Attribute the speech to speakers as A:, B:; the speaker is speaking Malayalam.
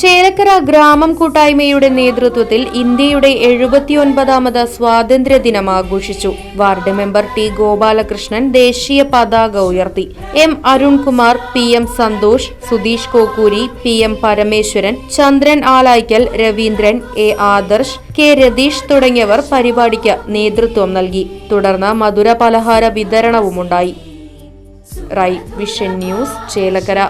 A: Chelakkara ഗ്രാമം കൂട്ടായ്മയുടെ നേതൃത്വത്തിൽ ഇന്ത്യയുടെ എഴുപത്തിയൊൻപതാമത് സ്വാതന്ത്ര്യ ദിനം ആഘോഷിച്ചു. വാർഡ് മെമ്പർ ടി ഗോപാലകൃഷ്ണൻ ദേശീയ പതാക ഉയർത്തി. M Arunkumar P M Santhosh Sudheesh Kokkoori P M Parameswaran Chandran Alaykkal Raveendran A Adarsh K Ratheesh തുടങ്ങിയവർ പരിപാടിക്ക് നേതൃത്വം നൽകി. തുടർന്ന് മധുര പലഹാര വിതരണവുമുണ്ടായി. Rai vision news Chelakkara.